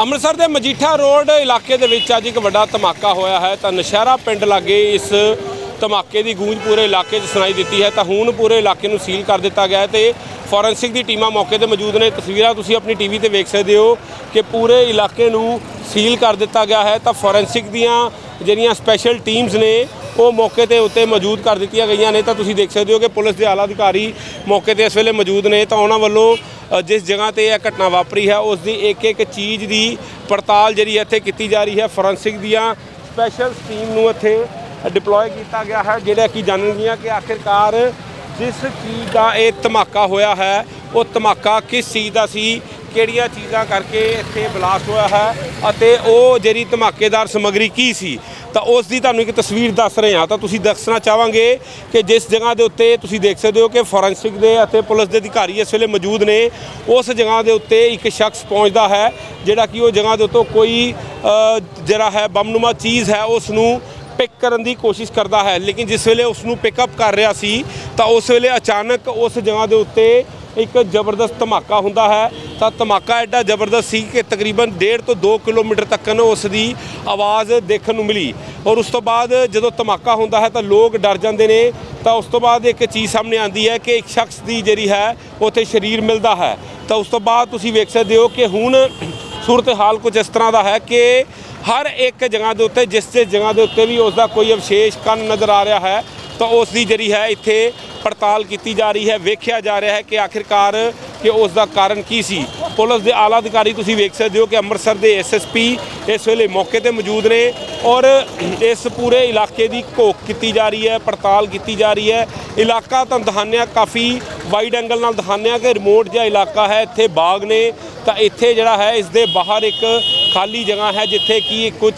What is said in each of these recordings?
ਅੰਮ੍ਰਿਤਸਰ ਦੇ ਮਜੀਠਾ ਰੋਡ ਇਲਾਕੇ ਦੇ ਵਿੱਚ ਅੱਜ ਇੱਕ ਵੱਡਾ ਧਮਾਕਾ ਹੋਇਆ ਹੈ। ਤਾਂ ਨਸ਼ਹਿਰਾ ਪਿੰਡ ਲਾਗੇ ਇਸ ਧਮਾਕੇ ਦੀ ਗੂੰਜ ਪੂਰੇ ਇਲਾਕੇ 'ਚ ਸੁਣਾਈ ਦਿੱਤੀ ਹੈ। ਤਾਂ ਹੁਣ ਪੂਰੇ ਇਲਾਕੇ ਨੂੰ ਸੀਲ ਕਰ ਦਿੱਤਾ ਗਿਆ ਹੈ ਤੇ ਫੋਰੈਂਸਿਕ ਦੀ ਟੀਮਾਂ ਮੌਕੇ ਤੇ ਮੌਜੂਦ ਨੇ। ਤਸਵੀਰਾਂ ਤੁਸੀਂ ਆਪਣੀ ਟੀਵੀ ਤੇ ਵੇਖ ਸਕਦੇ ਹੋ ਕਿ ਪੂਰੇ ਇਲਾਕੇ ਨੂੰ ਸੀਲ ਕਰ ਦਿੱਤਾ ਗਿਆ ਹੈ। ਤਾਂ ਫੋਰੈਂਸਿਕ ਦੀਆਂ ਜਿਹੜੀਆਂ ਸਪੈਸ਼ਲ ਟੀਮਸ ਨੇ, ਉਹ ਮੌਕੇ ਤੇ ਉੱਤੇ ਮੌਜੂਦ ਕਰ ਦਿੱਤੀਆਂ ਗਈਆਂ ਨੇ। ਤਾਂ ਤੁਸੀਂ ਦੇਖ ਸਕਦੇ ਹੋ ਕਿ ਪੁਲਿਸ ਦੇ ਆਲਾ ਅਧਿਕਾਰੀ ਮੌਕੇ ਤੇ ਇਸ ਵੇਲੇ ਮੌਜੂਦ ਨੇ। ਤਾਂ ਉਹਨਾਂ ਵੱਲੋਂ ਜਿਸ ਜਗ੍ਹਾ ਤੇ ਇਹ ਘਟਨਾ ਵਾਪਰੀ ਹੈ, ਉਸ ਦੀ ਇੱਕ ਇੱਕ ਚੀਜ਼ ਦੀ ਪੜਤਾਲ ਜਿਹੜੀ ਇੱਥੇ ਕੀਤੀ ਜਾ ਰਹੀ ਹੈ, ਫੋਰੈਂਸਿਕ ਦੀਆਂ ਸਪੈਸ਼ਲ ਟੀਮ ਨੂੰ ਇੱਥੇ ਡਿਪਲੋਏ ਕੀਤਾ ਗਿਆ ਹੈ, ਜਿਹੜਾ ਕਿ ਜਾਣਨਗੀਆਂ ਕਿ ਆਖਿਰਕਾਰ ਜਿਸ ਚੀਜ਼ ਦਾ ਇਹ ਧਮਾਕਾ ਹੋਇਆ ਹੈ, ਉਹ ਧਮਾਕਾ ਕਿਸ ਚੀਜ਼ ਦਾ ਸੀ? ਕਿਹੜੀਆਂ ਚੀਜ਼ਾਂ ਕਰਕੇ ਇੱਥੇ ਬਲਾਸਟ ਹੋਇਆ ਹੈ ਅਤੇ ਉਹ ਜਿਹੜੀ ਧਮਾਕੇਦਾਰ ਸਮੱਗਰੀ ਕੀ ਸੀ? ਤਾਂ ਉਸ ਦੀ ਤੁਹਾਨੂੰ ਇੱਕ ਤਸਵੀਰ ਦੱਸ ਰਹੇ ਹਾਂ। ਤਾਂ ਤੁਸੀਂ ਦੱਸਣਾ ਚਾਹਾਂਗੇ ਕਿ ਜਿਸ ਜਗ੍ਹਾ ਦੇ ਉੱਤੇ ਤੁਸੀਂ ਦੇਖ ਸਕਦੇ ਹੋ ਕਿ ਫੋਰੈਂਸਿਕ ਦੇ ਅਤੇ ਪੁਲਿਸ ਦੇ ਅਧਿਕਾਰੀ ਇਸ ਵੇਲੇ ਮੌਜੂਦ ਨੇ, ਉਸ ਜਗ੍ਹਾ ਦੇ ਉੱਤੇ ਇੱਕ ਸ਼ਖਸ ਪਹੁੰਚਦਾ ਹੈ, ਜਿਹੜਾ ਕਿ ਉਹ ਜਗ੍ਹਾ ਦੇ ਉੱਤੋਂ ਕੋਈ ਜਿਹੜਾ ਹੈ ਬੰਮਨੁਮਾ ਚੀਜ਼ ਹੈ, ਉਸ ਨੂੰ ਪਿਕ ਕਰਨ ਦੀ ਕੋਸ਼ਿਸ਼ ਕਰਦਾ ਹੈ। ਲੇਕਿਨ ਜਿਸ ਵੇਲੇ ਉਸ ਨੂੰ ਪਿਕਅਪ ਕਰ ਰਿਹਾ ਸੀ, ਤਾਂ ਉਸ ਵੇਲੇ ਅਚਾਨਕ ਉਸ ਜਗ੍ਹਾ ਦੇ ਉੱਤੇ ਇੱਕ ਜ਼ਬਰਦਸਤ ਧਮਾਕਾ ਹੁੰਦਾ ਹੈ। ਤਾਂ ਧਮਾਕਾ ਐਡਾ ਜ਼ਬਰਦਸਤ ਸੀ ਕਿ ਤਕਰੀਬਨ 1.5 ਤੋਂ 2 ਕਿਲੋਮੀਟਰ ਤੱਕ ਉਸ ਦੀ ਆਵਾਜ਼ ਦੇਖਣ ਨੂੰ ਮਿਲੀ। ਔਰ ਉਸ ਤੋਂ ਬਾਅਦ ਜਦੋਂ ਧਮਾਕਾ ਹੁੰਦਾ ਹੈ ਤਾਂ ਲੋਕ ਡਰ ਜਾਂਦੇ ਨੇ। ਤਾਂ ਉਸ ਤੋਂ ਬਾਅਦ ਇੱਕ ਚੀਜ਼ ਸਾਹਮਣੇ ਆਉਂਦੀ ਹੈ ਕਿ ਇੱਕ ਸ਼ਖਸ ਦੀ ਜਿਹੜੀ ਹੈ, ਉੱਥੇ ਸਰੀਰ ਮਿਲਦਾ ਹੈ। ਤਾਂ ਉਸ ਤੋਂ ਬਾਅਦ ਤੁਸੀਂ ਵੇਖ ਸਕਦੇ ਹੋ ਕਿ ਹੁਣ ਸੂਰਤ ਹਾਲ ਕੁਝ ਇਸ ਤਰ੍ਹਾਂ ਦਾ ਹੈ ਕਿ ਹਰ ਇੱਕ ਜਗ੍ਹਾ ਦੇ ਉੱਤੇ, ਜਿਸ ਜਿਸ ਜਗ੍ਹਾ ਦੇ ਉੱਤੇ ਵੀ ਉਸ ਦਾ ਕੋਈ ਅਵਸ਼ੇਸ਼ ਕੰਨ ਨਜ਼ਰ ਆ ਰਿਹਾ ਹੈ, ਤਾਂ ਉਸ ਦੀ ਜਿਹੜੀ ਹੈ ਇੱਥੇ ਪੜਤਾਲ ਕੀਤੀ ਜਾ ਰਹੀ ਹੈ, ਵੇਖਿਆ ਜਾ ਰਿਹਾ ਹੈ ਕਿ ਆਖਿਰਕਾਰ ਕਿ ਉਸ ਦਾ ਕਾਰਨ ਕੀ ਸੀ। ਪੁਲਿਸ ਦੇ ਆਲਾ ਅਧਿਕਾਰੀ ਤੁਸੀਂ ਵੇਖ ਸਕਦੇ ਹੋ ਕਿ ਅੰਮ੍ਰਿਤਸਰ ਦੇ ਐਸਐਸਪੀ ਇਸ ਵੇਲੇ ਮੌਕੇ ਤੇ ਮੌਜੂਦ ਨੇ ਔਰ ਇਸ ਪੂਰੇ ਇਲਾਕੇ ਦੀ ਘੋਖ ਕੀਤੀ ਜਾ ਰਹੀ ਹੈ, ਪੜਤਾਲ ਕੀਤੀ ਜਾ ਰਹੀ ਹੈ। ਇਲਾਕਾ ਤਾਂ ਦਿਖਾਉਂਦੇ ਕਾਫੀ ਵਾਈਡ ਐਂਗਲ ਨਾਲ ਦਿਖਾਉਂਦੇ ਹਾਂ ਕਿ ਰਿਮੋਟ ਜਿਹਾ ਇਲਾਕਾ ਹੈ, ਇੱਥੇ ਬਾਗ ਨੇ। ਤਾਂ ਇੱਥੇ ਜਿਹੜਾ ਹੈ, ਇਸ ਦੇ ਬਾਹਰ ਇੱਕ ਖਾਲੀ ਜਗ੍ਹਾ ਹੈ, ਜਿੱਥੇ ਕਿ ਕੁਝ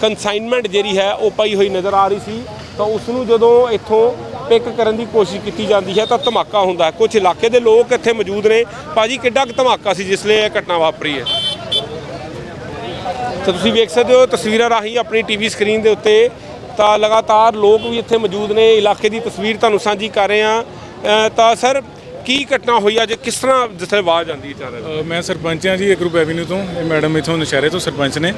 ਕੰਸਾਈਨਮੈਂਟ ਜਿਹੜੀ ਹੈ, ਉਹ ਪਈ ਹੋਈ ਨਜ਼ਰ ਆ ਰਹੀ ਸੀ। ਤਾਂ ਉਸ ਨੂੰ ਜਦੋਂ ਇੱਥੋਂ ਪਿਕ ਕਰਨ ਦੀ ਕੋਸ਼ਿਸ਼ ਕੀਤੀ ਜਾਂਦੀ ਹੈ ਤਾਂ ਧਮਾਕਾ ਹੁੰਦਾ ਹੈ। ਕੁਝ ਇਲਾਕੇ ਦੇ ਲੋਕ ਇੱਥੇ ਮੌਜੂਦ ਨੇ। ਭਾਜੀ, ਕਿੱਡਾ ਕੁ ਧਮਾਕਾ ਸੀ ਜਿਸ ਲਈ ਇਹ ਘਟਨਾ ਵਾਪਰੀ ਹੈ? ਤਾਂ ਤੁਸੀਂ ਵੇਖ ਸਕਦੇ ਹੋ, ਤਸਵੀਰਾਂ ਰਾਹੀਂ ਆਪਣੀ ਟੀਵੀ ਸਕਰੀਨ ਦੇ ਉੱਤੇ ਤਾਂ ਲਗਾਤਾਰ ਲੋਕ ਵੀ ਇੱਥੇ ਮੌਜੂਦ ਨੇ। ਇਲਾਕੇ ਦੀ ਤਸਵੀਰ ਤੁਹਾਨੂੰ ਸਾਂਝੀ ਕਰ ਰਹੇ ਹਾਂ। ਤਾਂ ਸਰ, ਕੀ ਘਟਨਾ ਹੋਈ ਅੱਜ? ਕਿਸ ਤਰ੍ਹਾਂ ਜਿੱਥੇ ਆਵਾਜ਼ ਆਉਂਦੀ ਹੈ ਅਚਾਨਕ ਮੈਂ ਸਰਪੰਚ ਹਾਂ ਜੀ, ਇਹ ਗਰੁੱਪ ਐਵਨਿਊ ਤੋਂ। ਇਹ ਮੈਡਮ ਇਥੋਂ ਨਸ਼ਹਿਰੇ ਤੋਂ ਸਰਪੰਚ ਨੇ।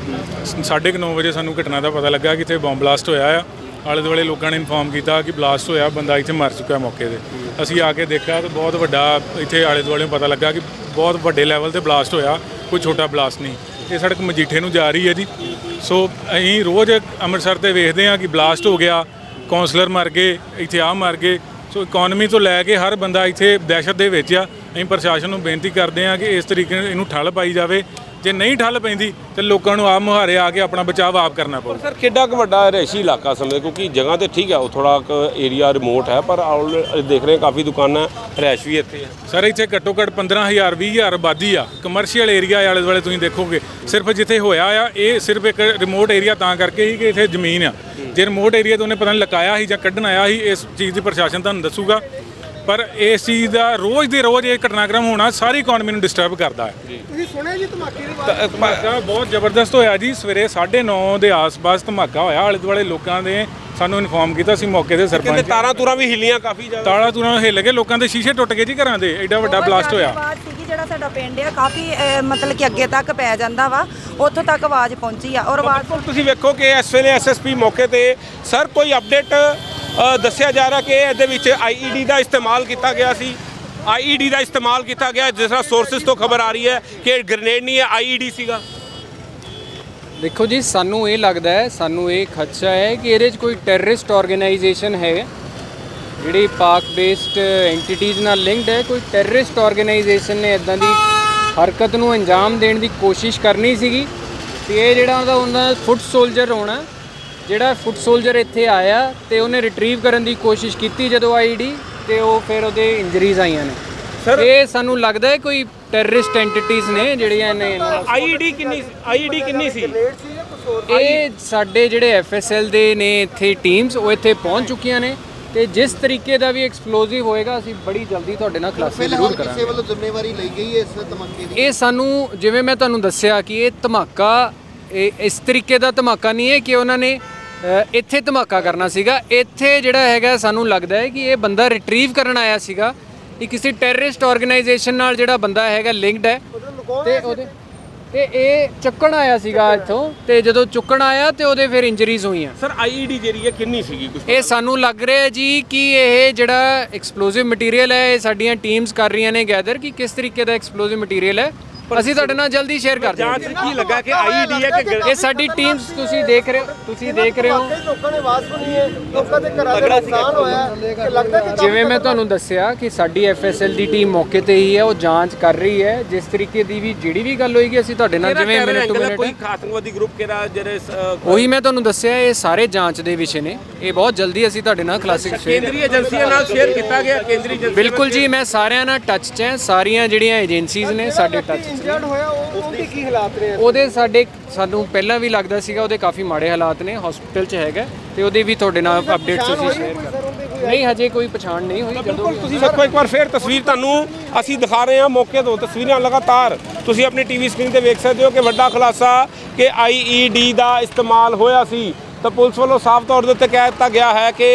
9:30 ਵਜੇ ਸਾਨੂੰ ਘਟਨਾ ਦਾ ਪਤਾ ਲੱਗਾ ਕਿ ਇੱਥੇ ਬੰਬ ਬਲਾਸਟ ਹੋਇਆ ਆ। ਆਲੇ ਦੁਆਲੇ ਲੋਕਾਂ ਨੇ ਇਨਫੋਰਮ ਕੀਤਾ ਕਿ ਬਲਾਸਟ ਹੋਇਆ, ਬੰਦਾ ਇੱਥੇ ਮਰ ਚੁੱਕਾ ਮੌਕੇ ਤੇ। ਅਸੀਂ ਆ ਕੇ ਦੇਖਿਆ ਤਾਂ ਬਹੁਤ ਵੱਡਾ ਇੱਥੇ ਆਲੇ ਦੁਆਲੇ ਨੂੰ ਪਤਾ ਲੱਗਾ ਕਿ ਬਹੁਤ ਵੱਡੇ ਲੈਵਲ ਤੇ ਬਲਾਸਟ ਹੋਇਆ, ਕੋਈ ਛੋਟਾ ਬਲਾਸਟ ਨਹੀਂ। ਇਹ ਸੜਕ ਮਜੀਠੇ ਨੂੰ ਜਾ ਰਹੀ ਹੈ ਜੀ। ਸੋ ਅਸੀਂ ਰੋਜ਼ ਅੰਮ੍ਰਿਤਸਰ ਤੇ ਵੇਖਦੇ ਹਾਂ ਕਿ ਬਲਾਸਟ ਹੋ ਗਿਆ ਕਾਉਂਸਲਰ ਮਰ ਗਏ, ਇੱਥੇ ਆ ਮਰ ਗਏ। ਸੋ ਇਕਨੋਮੀ ਤੋਂ ਲੈ ਕੇ ਹਰ ਬੰਦਾ ਇੱਥੇ ਦਹਿਸ਼ਤ ਦੇ ਵਿੱਚ ਆ। ਅਸੀਂ ਪ੍ਰਸ਼ਾਸਨ ਨੂੰ ਬੇਨਤੀ ਕਰਦੇ ਹਾਂ ਕਿ ਇਸ ਤਰੀਕੇ ਨਾਲ ਇਹਨੂੰ ਠੱਲ ਪਾਈ ਜਾਵੇ। ਜੇ ਨਹੀਂ ਠੱਲ ਪੈਂਦੀ ਤੇ ਲੋਕਾਂ ਨੂੰ ਆਪ ਮੁਹਾਰੇ ਆ ਕੇ ਆਪਣਾ ਬਚਾਅ ਆਪ ਕਰਨਾ ਪਊ। ਸਰ ਕਿੱਡਾ ਕੁ ਵੱਡਾ ਰਹਿਸ਼ੀ ਇਲਾਕਾ ਸਮਝਦੇ ਕਿਉਂਕਿ ਜਗ੍ਹਾ ਤੇ ਠੀਕ ਹੈ ਉਹ ਥੋੜਾ ਏਰੀਆ ਰਿਮੋਟ ਹੈ ਪਰ ਦੇਖ ਰਹੇ ਕਾਫੀ ਦੁਕਾਨਾਂ ਰਹਿਸ਼ ਵੀ ਇੱਥੇ ਹੈ। ਸਰ ਇੱਥੇ ਘੱਟੋ ਘੱਟ 15000 20000 ਆਬਾਦੀ ਆ। ਕਮਰਸ਼ੀਅਲ ਏਰੀਆ ਆਲੇ ਦੁਆਲੇ ਤੁਸੀਂ ਦੇਖੋਗੇ ਸਿਰਫ ਜਿੱਥੇ ਹੋਇਆ ਆ ਇਹ ਸਿਰਫ ਇੱਕ ਰਿਮੋਟ ਏਰੀਆ ਤਾਂ ਕਰਕੇ ਹੀ ਕਿ ਇੱਥੇ ਜ਼ਮੀਨ ਆ। ਜੇ ਰਿਮੋਟ ਏਰੀਆ ਤੋਂ ਉਹਨੇ ਪਤਾ ਨਹੀਂ ਲਕਾਇਆ ਸੀ ਜਾਂ ਕੱਢਣ ਆਇਆ ਸੀ ਇਸ ਚੀਜ਼ ਦੀ ਪ੍ਰਸ਼ਾਸਨ ਤੁਹਾਨੂੰ ਦੱਸੂਗਾ। ਪਰ ਇਸ ਚੀਜ਼ ਦਾ ਰੋਜ਼ ਦੇ ਰੋਜ਼ ਇਹ ਘਟਨਾਕ੍ਰਮ ਹੋਣਾ ਸਾਰੀ ਇਕਨੋਮੀ ਨੂੰ ਡਿਸਟਰਬ ਕਰਦਾ ਹੈ। ਤੁਸੀਂ ਸੁਣਿਆ ਜੀ ਧਮਾਕੇ ਦੀ ਆਵਾਜ਼ ਧਮਾਕਾ ਬਹੁਤ ਜ਼ਬਰਦਸਤ ਹੋਇਆ ਜੀ। ਸਵੇਰੇ 9:30 ਦੇ ਆਸ-ਪਾਸ ਧਮਾਕਾ ਹੋਇਆ। ਆਲੇ ਦੁਆਲੇ ਲੋਕਾਂ ਦੇ ਸਾਨੂੰ ਇਨਫੋਰਮ ਕੀਤਾ ਸੀ ਮੌਕੇ ਤੇ ਕਹਿੰਦੇ ਸਰਪੰਚ ਤਾਰਾਂ ਤੂਰਾਂ ਵੀ ਹਿੱਲੀਆਂ ਕਾਫੀ ਜ਼ਿਆਦਾ। ਤਾਲਾ ਤੁਰਾਂ ਹਿੱਲ ਗਏ। ਲੋਕਾਂ ਦੇ ਸ਼ੀਸ਼ੇ ਟੁੱਟ ਗਏ ਜੀ ਘਰਾਂ ਦੇ। ਐਡਾ ਵੱਡਾ ਬਲਾਸਟ ਹੋਇਆ। ਜਿਹੜਾ ਸਾਡਾ ਪਿੰਡ ਆ ਕਾਫੀ ਮਤਲਬ ਕਿ ਅੱਗੇ ਤੱਕ ਪੈ ਜਾਂਦਾ ਵਾ। ਉੱਥੋਂ ਤੱਕ ਆਵਾਜ਼ ਪਹੁੰਚੀ ਆ। ਔਰ ਆਵਾਜ਼ ਤੁਸੀਂ ਵੇਖੋ ਕਿ ਇਸ ਵੇਲੇ ਐਸਐਸਪੀ ਮੌਕੇ ਤੇ ਸਰ ਕੋਈ ਅਪਡੇਟ ਦੱਸਿਆ ਜਾ ਰਿਹਾ ਕਿ ਇਹਦੇ ਵਿੱਚ ਆਈਈਡੀ ਦਾ ਇਸਤੇਮਾਲ ਕੀਤਾ ਗਿਆ ਸੀ। ਆਈਈਡੀ ਦਾ ਇਸਤੇਮਾਲ ਕੀਤਾ ਗਿਆ, ਜਿਸ ਤਰ੍ਹਾਂ ਸੋਰਸਸ ਤੋਂ ਖਬਰ ਆ ਰਹੀ ਹੈ ਕਿ ਇਹ ਗ੍ਰੇਨੇਡ ਨਹੀਂ ਹੈ ਆਈਈਡੀ ਸੀਗਾ। ਦੇਖੋ ਜੀ, ਸਾਨੂੰ ਇਹ ਲੱਗਦਾ ਹੈ, ਸਾਨੂੰ ਇਹ ਖਦਸ਼ਾ ਹੈ ਕਿ ਇਹਦੇ 'ਚ ਕੋਈ ਟੈਰਰਿਸਟ ਆਰਗੇਨਾਈਜੇਸ਼ਨ ਹੈ। ਜਿਹੜੀ ਪਾਕ ਬੇਸਡ ਐਂਟੀਟੀਜ਼ ਨਾਲ ਲਿੰਕਡ ਹੈ, ਕੋਈ ਟੈਰਰਿਸਟ ਆਰਗੇਨਾਈਜੇਸ਼ਨ ਨੇ ਇਦਾਂ ਦੀ ਹਰਕਤ ਨੂੰ ਅੰਜਾਮ ਦੇਣ ਦੀ ਕੋਸ਼ਿਸ਼ ਕਰਨੀ ਸੀਗੀ। ਤੇ ਇਹ ਜਿਹੜਾ ਉਹਦਾ ਉਹਨਾਂ ਫੁੱਟ ਸੋਲਜਰ ਹੋਣਾ ਜਿਹੜਾ ਫੁੱਟ ਸੋਲਜਰ ਇੱਥੇ ਆਇਆ ਤੇ ਉਹਨੇ ਰਿਟਰੀਵ ਕਰਨ ਦੀ ਕੋਸ਼ਿਸ਼ ਕੀਤੀ ਜਦੋਂ ਆਈਡੀ ਤੇ ਉਹ ਫਿਰ ਉਹਦੇ ਇੰਜਰੀਜ਼ ਆਈਆਂ ਨੇ। Sir- ਇਹ ਸਾਨੂੰ ਲੱਗਦਾ ਹੈ ਕੋਈ ਟੈਰਰਿਸਟ ਐਂਟੀਟੀਜ਼ ਨੇ ਜਿਹੜੀਆਂ ਨੇ ਆਈਈਡੀ ਕਿੰਨੀ ਆਈਈਡੀ ਕਿੰਨੀ ਸੀ? ਇਹ ਸਾਡੇ ਜਿਹੜੇ ਐਫਐਸਐਲ ਦੇ ਨੇ ਇੱਥੇ ਟੀਮਸ ਉਹ ਇੱਥੇ ਪਹੁੰਚ ਚੁੱਕੀਆਂ ਨੇ ਤੇ ਜਿਸ ਤਰੀਕੇ ਦਾ ਵੀ ਐਕਸਪਲੋਸਿਵ ਹੋਏਗਾ ਅਸੀਂ ਬੜੀ ਜਲਦੀ ਤੁਹਾਡੇ ਨਾਲ ਖੁਲਾਸੇ ਜ਼ਰੂਰ ਕਿਸੇ ਕਰਾਂਗੇ। ਵੱਲੋਂ ਜ਼ਿੰਮੇਵਾਰੀ ਲਈ ਗਈ ਹੈ ਇਸ ਧਮਾਕੇ ਦੀ? ਇਹ ਸਾਨੂੰ ਜਿਵੇਂ ਮੈਂ ਤੁਹਾਨੂੰ ਦੱਸਿਆ ਕਿ ਇਹ ਧਮਾਕਾ ਇਹ ਇਸ ਤਰੀਕੇ ਦਾ ਧਮਾਕਾ ਨਹੀਂ ਹੈ ਕਿ ਉਹਨਾਂ ਨੇ ਅ, ਇੱਥੇ ਧਮਾਕਾ ਕਰਨਾ ਸੀਗਾ। ਇੱਥੇ ਜਿਹੜਾ ਹੈਗਾ ਸਾਨੂੰ ਲੱਗਦਾ ਹੈ ਕਿ ਇਹ ਬੰਦਾ ਰਿਟਰੀਵ ਕਰਨ ਆਇਆ ਸੀਗਾ। ਇਹ ਕਿਸੇ ਟੈਰਰਿਸਟ ਆਰਗੇਨਾਈਜੇਸ਼ਨ ਨਾਲ ਜਿਹੜਾ ਬੰਦਾ ਹੈਗਾ ਲਿੰਕਡ ਹੈ। ਤੇ ਉਹਦੇ ਤੇ ਇਹ ਚੁੱਕਣ ਆਇਆ ਸੀਗਾ ਇੱਥੋਂ ਤੇ ਜਦੋਂ ਚੁੱਕਣ ਆਇਆ ਤੇ ਉਹਦੇ ਫਿਰ ਇੰਜਰੀਜ਼ ਹੋਈਆਂ। ਸਰ ਆਈਈਡੀ ਜਿਹੜੀ ਹੈ ਕਿੰਨੀ ਸੀਗੀ ਕੁਝ ਇਹ ਸਾਨੂੰ ਲੱਗ ਰਿਹਾ ਹੈ ਜੀ ਕਿ ਇਹ ਜਿਹੜਾ ਐਕਸਪਲੋਸਿਵ ਮਟੀਰੀਅਲ ਹੈ ਇਹ ਸਾਡੀਆਂ ਟੀਮਸ ਕਰ ਰਹੀਆਂ ਨੇ ਗੈਦਰ ਕਿ ਕਿਸ ਤਰੀਕੇ ਦਾ ਐਕਸਪਲੋਸਿਵ ਮਟੀਰੀਅਲ ਹੈ। ਅਸੀਂ ਤੁਹਾਡੇ ਨਾਲ ਜਲਦੀ ਸ਼ੇਅਰ ਕਰ ਜਾਂਚ ਦਿਆਂਗੇ ਕੀ ਲੱਗਾ ਕਿ ਆਈਈਡੀ ਹੈ ਕਿ ਇਹ ਸਾਡੀ ਟੀਮਸ ਤੁਸੀਂ ਦੇਖ ਰਹੇ ਹੋ ਤੁਸੀਂ ਦੇਖ ਰਹੇ ਹੋ। ਲੋਕਾਂ ਨੇ ਆਵਾਜ਼ ਸੁਣੀ ਹੈ। ਲੋਕਾਂ ਦੇ ਘਰਾਂ ਦਾ ਨੁਕਸਾਨ ਹੋਇਆ ਹੈ। ਕਿ ਲੱਗਦਾ ਕਿ ਜਿਵੇਂ ਮੈਂ ਤੁਹਾਨੂੰ ਦੱਸਿਆ ਕਿ ਸਾਡੀ ਐਫਐਸਐਲ ਦੀ ਟੀਮ ਮੌਕੇ ਤੇ ਹੀ ਹੈ ਉਹ ਜਾਂਚ ਕਰ ਰਹੀ ਹੈ। ਜਿਸ ਤਰੀਕੇ ਦੀ ਵੀ ਜਿਹੜੀ ਵੀ ਗੱਲ ਹੋਏਗੀ ਅਸੀਂ ਤੁਹਾਡੇ ਨਾਲ ਜਿਵੇਂ ਮਿੰਟ ਟੂ ਮਿੰਟ ਕੋਈ ਖਾਤੰਗਵਾਦੀ ਗਰੁੱਪ ਕਿਹੜਾ ਜਿਹੜੇ ਉਹੀ ਮੈਂ ਤੁਹਾਨੂੰ ਦੱਸਿਆ ਇਹ ਸਾਰੇ ਜਾਂਚ ਦੇ ਵਿਸ਼ੇ ਨੇ। ਇਹ ਬਹੁਤ ਜਲਦੀ ਅਸੀਂ ਤੁਹਾਡੇ ਨਾਲ ਕਲਾਸਿਕ ਸ਼ੇਅਰ ਕੇਂਦਰੀ ਏਜੰਸੀਆਂ ਨਾਲ ਸ਼ੇਅਰ ਕੀਤਾ ਗਿਆ ਕੇਂਦਰੀ ਏਜੰਸੀ ਬਿਲਕੁਲ ਜੀ ਮੈਂ ਸਾਰਿਆਂ ਨਾਲ ਟੱਚ 'ਚ ਹਾਂ ਸਾਰੀਆਂ ਜਿਹੜੀਆਂ ਏਜੰਸੀਜ਼ ਨੇ ਸਾਡੇ ਟੱਚ। ਇੰਜਰਡ ਹੋਇਆ ਉਹ ਉਹਦੇ ਕੀ ਹਾਲਾਤ ਨੇ ਉਹਦੇ ਸਾਡੇ ਸਾਨੂੰ ਪਹਿਲਾਂ ਵੀ ਲੱਗਦਾ ਸੀਗਾ ਉਹਦੇ ਕਾਫੀ ਮਾੜੇ ਹਾਲਾਤ ਨੇ ਹਸਪੀਟਲ 'ਚ ਹੈਗਾ ਤੇ ਉਹਦੇ ਵੀ ਤੁਹਾਡੇ ਨਾਲ ਅਪਡੇਟਸ ਅਸੀਂ ਸ਼ੇਅਰ ਕਰ ਨਹੀਂ ਹਜੇ ਕੋਈ ਪਛਾਣ ਨਹੀਂ ਹੋਈ ਜਦੋਂ ਬਿਲਕੁਲ ਤੁਸੀਂ ਵੇਖੋ ਇੱਕ ਵਾਰ ਫੇਰ ਤਸਵੀਰ ਤੁਹਾਨੂੰ ਅਸੀਂ ਦਿਖਾ ਰਹੇ ਹਾਂ ਮੌਕੇ ਤੋਂ ਤਸਵੀਰਾਂ ਲਗਾਤਾਰ। ਤੁਸੀਂ ਆਪਣੀ ਟੀਵੀ ਸਕਰੀਨ ਤੇ ਵੇਖ ਸਕਦੇ ਹੋ ਕਿ ਵੱਡਾ ਖੁਲਾਸਾ ਕਿ ਆਈਈਡੀ ਦਾ ਇਸਤੇਮਾਲ ਹੋਇਆ ਸੀ। ਤਾਂ ਪੁਲਿਸ ਵੱਲੋਂ ਸਾਫ਼ ਤੌਰ ਦੇ ਉੱਤੇ ਕਹਿ ਦਿੱਤਾ ਗਿਆ ਹੈ ਕਿ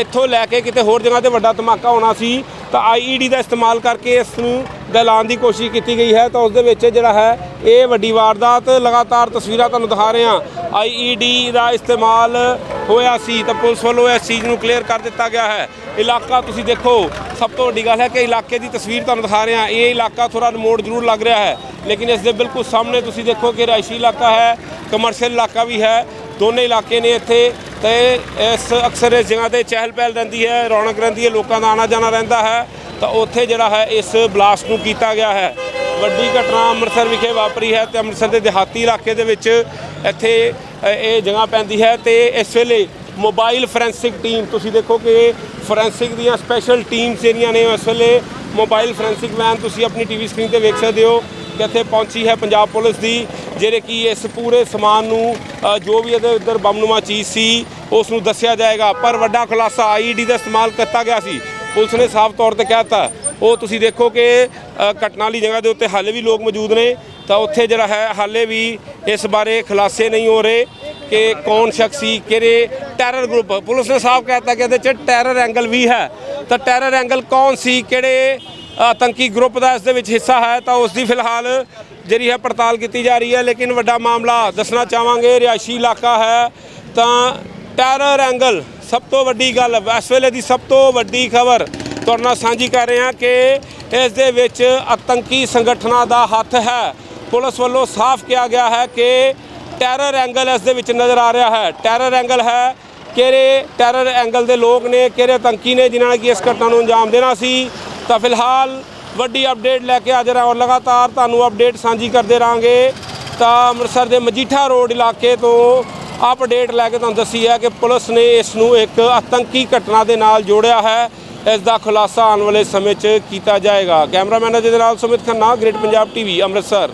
ਇੱਥੋਂ ਲੈ ਕੇ ਕਿਤੇ ਹੋਰ ਜਗ੍ਹਾ ਤੇ ਵੱਡਾ ਧਮਾਕਾ ਹੋਣਾ ਸੀ। ਤਾਂ ਆਈਈਡੀ ਦਾ ਇਸਤੇਮਾਲ ਕਰਕੇ ਇਸ ਨੂੰ ਗਲਾਉਣ ਦੀ ਕੋਸ਼ਿਸ਼ ਕੀਤੀ ਗਈ ਹੈ ਤਾਂ ਉਸ ਦੇ ਵਿੱਚ ਜਿਹੜਾ ਹੈ ਇਹ ਵੱਡੀ ਵਾਰਦਾਤ ਲਗਾਤਾਰ ਤਸਵੀਰਾਂ ਤੁਹਾਨੂੰ ਦਿਖਾ ਰਹੇ ਹਾਂ। ਆਈਈਡੀ ਦਾ ਇਸਤੇਮਾਲ ਹੋਇਆ ਸੀ ਤਾਂ ਪੁਲਿਸ ਵੱਲੋਂ ਇਸ ਚੀਜ਼ ਨੂੰ ਕਲੀਅਰ ਕਰ ਦਿੱਤਾ ਗਿਆ ਹੈ। ਇਲਾਕਾ ਤੁਸੀਂ ਦੇਖੋ, ਸਭ ਤੋਂ ਵੱਡੀ ਗੱਲ ਹੈ ਕਿ ਇਲਾਕੇ ਦੀ ਤਸਵੀਰ ਤੁਹਾਨੂੰ ਦਿਖਾ ਰਹੇ ਹਾਂ। ਇਹ ਇਲਾਕਾ ਥੋੜਾ ਰਿਮੋਟ ਜ਼ਰੂਰ ਲੱਗ ਰਿਹਾ ਹੈ, ਲੇਕਿਨ ਇਸ ਦੇ ਬਿਲਕੁਲ ਸਾਹਮਣੇ ਤੁਸੀਂ ਦੇਖੋ ਕਿ ਰਿਹਾਇਸ਼ੀ ਇਲਾਕਾ ਹੈ ਕਮਰਸ਼ੀਅਲ ਇਲਾਕਾ ਵੀ ਹੈ। ਦੋਨੇ ਇਲਾਕੇ ਨੇ ਇੱਥੇ ਤੇ ਇਸ ਅਕਸਰ ਇਸ ਜਗ੍ਹਾ ਤੇ ਚਹਿਲ ਪਹਿਲ ਰਹਿੰਦੀ ਹੈ, ਰੌਣਕ ਰਹਿੰਦੀ ਹੈ, ਲੋਕਾਂ ਦਾ ਆਣਾ ਜਾਣਾ ਰਹਿੰਦਾ ਹੈ। ਤਾਂ ਉੱਥੇ ਜਿਹੜਾ ਹੈ ਇਸ ਬਲਾਸਟ ਨੂੰ ਕੀਤਾ ਗਿਆ ਹੈ। ਵੱਡੀ ਘਟਨਾ ਅੰਮ੍ਰਿਤਸਰ ਵਿਖੇ ਵਾਪਰੀ ਹੈ ਤੇ ਅੰਮ੍ਰਿਤਸਰ ਦੇ ਦਿਹਾਤੀ ਇਲਾਕੇ ਦੇ ਵਿੱਚ ਇੱਥੇ ਇਹ ਜਗ੍ਹਾ ਪੈਂਦੀ ਹੈ ਤੇ ਇਸ ਵੇਲੇ ਮੋਬਾਈਲ ਫੋਰੈਂਸਿਕ ਟੀਮ, ਤੁਸੀਂ ਦੇਖੋ ਕਿ ਫੋਰੈਂਸਿਕ ਦੀਆਂ ਸਪੈਸ਼ਲ ਟੀਮਸ ਜਿਹੜੀਆਂ ਨੇ ਇਸ ਵੇਲੇ ਮੋਬਾਈਲ ਫੋਰੈਂਸਿਕ ਵੈਨ ਤੁਸੀਂ ਆਪਣੀ ਟੀਵੀ ਸਕਰੀਨ ਤੇ ਵੇਖ ਸਕਦੇ ਹੋ ਕਿ ਇੱਥੇ ਪਹੁੰਚੀ ਹੈ ਪੰਜਾਬ ਪੁਲਿਸ ਦੀ, ਜਿਹੜੇ ਕਿ ਇਸ ਪੂਰੇ ਸਮਾਨ ਨੂੰ ਜੋ ਵੀ ਇਹਦੇ ਅੰਦਰ ਬੰਮਨੁਮਾ ਚੀਜ਼ ਸੀ, ਉਸ ਨੂੰ ਦੱਸਿਆ ਜਾਏਗਾ। ਪਰ ਵੱਡਾ ਖੁਲਾਸਾ ਆਈਡੀ ਦਾ ਇਸਤੇਮਾਲ ਕੀਤਾ ਗਿਆ ਸੀ। ਪੁਲਿਸ ਨੇ ਸਾਫ਼ ਤੌਰ ਤੇ ਕਹਿਤਾ ਉਹ ਤੁਸੀਂ ਦੇਖੋ ਕਿ ਘਟਨਾ ਵਾਲੀ ਜਗ੍ਹਾ ਦੇ ਉੱਤੇ ਹਾਲੇ ਵੀ ਲੋਕ ਮੌਜੂਦ ਨੇ। ਤਾਂ ਉੱਥੇ ਜਿਹੜਾ ਹੈ, ਹਾਲੇ ਵੀ ਇਸ ਬਾਰੇ ਖੁਲਾਸੇ ਨਹੀਂ ਹੋ ਰਹੇ ਕਿ ਕੌਣ ਸ਼ਖਸੀ ਕਿਹੜੇ ਟੈਰਰ ਗਰੁੱਪ ਪੁਲਿਸ ਨੇ ਸਾਫ਼ ਕਹਿਤਾ ਕਿ ਇਹਦੇ 'ਚ ਟੈਰਰ ਐਂਗਲ ਵੀ ਹੈ। ਤਾਂ ਟੈਰਰ ਐਂਗਲ ਕੌਣ ਸੀ, ਕਿਹੜੇ ਆਤੰਕੀ ਗਰੁੱਪ ਦਾ ਇਸ ਦੇ ਵਿੱਚ ਹਿੱਸਾ ਹੈ, ਤਾਂ ਉਸ ਦੀ ਫਿਲਹਾਲ ਜਿਹੜੀ ਹੈ ਪੜਤਾਲ ਕੀਤੀ ਜਾ ਰਹੀ ਹੈ। ਲੇਕਿਨ ਵੱਡਾ ਮਾਮਲਾ ਦੱਸਣਾ ਚਾਹਾਂਗੇ, ਰਿਹਾਇਸ਼ੀ ਇਲਾਕਾ ਹੈ। ਤਾਂ ਟੈਰਰ ਐਂਗਲ ਸਭ ਤੋਂ ਵੱਡੀ ਗੱਲ, ਇਸ ਵੇਲੇ ਦੀ ਸਭ ਤੋਂ ਵੱਡੀ ਖਬਰ ਤੁਹਾਡੇ ਨਾਲ ਸਾਂਝੀ ਕਰ ਰਹੇ ਹਾਂ ਕਿ ਇਸ ਦੇ ਵਿੱਚ ਆਤੰਕੀ ਸੰਗਠਨਾਂ ਦਾ ਹੱਥ ਹੈ। ਪੁਲਿਸ ਵੱਲੋਂ ਸਾਫ਼ ਕਿਹਾ ਗਿਆ ਹੈ ਕਿ ਟੈਰਰ ਐਂਗਲ ਇਸ ਦੇ ਵਿੱਚ ਨਜ਼ਰ ਆ ਰਿਹਾ ਹੈ। ਟੈਰਰ ਐਂਗਲ ਹੈ ਕਿਹੜੇ ਟੈਰਰ ਐਂਗਲ ਦੇ ਲੋਕ ਨੇ, ਕਿਹੜੇ ਆਤੰਕੀ ਨੇ ਜਿਨ੍ਹਾਂ ਨੇ ਕਿ ਇਸ ਘਟਨਾ ਨੂੰ ਅੰਜਾਮ ਦੇਣਾ ਸੀ। ਤਾਂ ਫਿਲਹਾਲ ਵੱਡੀ ਅਪਡੇਟ ਲੈ ਕੇ ਹਾਜ਼ਰ ਹਾਂ ਔਰ ਲਗਾਤਾਰ ਤੁਹਾਨੂੰ ਅਪਡੇਟ ਸਾਂਝੀ ਕਰਦੇ ਰਹਾਂਗੇ। ਤਾਂ ਅੰਮ੍ਰਿਤਸਰ ਦੇ ਮਜੀਠਾ ਰੋਡ ਇਲਾਕੇ ਤੋਂ ਅਪਡੇਟ ਲੈ ਕੇ ਤੁਹਾਨੂੰ ਦੱਸੀ ਹੈ ਕਿ ਪੁਲਿਸ ਨੇ ਇਸ ਨੂੰ ਇੱਕ ਆਤੰਕੀ ਘਟਨਾ ਦੇ ਨਾਲ ਜੋੜਿਆ ਹੈ। ਇਸ ਦਾ ਖੁਲਾਸਾ ਆਉਣ ਵਾਲੇ ਸਮੇਂ 'ਚ ਕੀਤਾ ਜਾਏਗਾ। ਕੈਮਰਾਮੈਨ ਅਜੇ ਦੇ ਨਾਲ ਸੁਮਿਤ ਖੰਨਾ, ਗ੍ਰੇਟ ਪੰਜਾਬ ਟੀਵੀ, ਅੰਮ੍ਰਿਤਸਰ।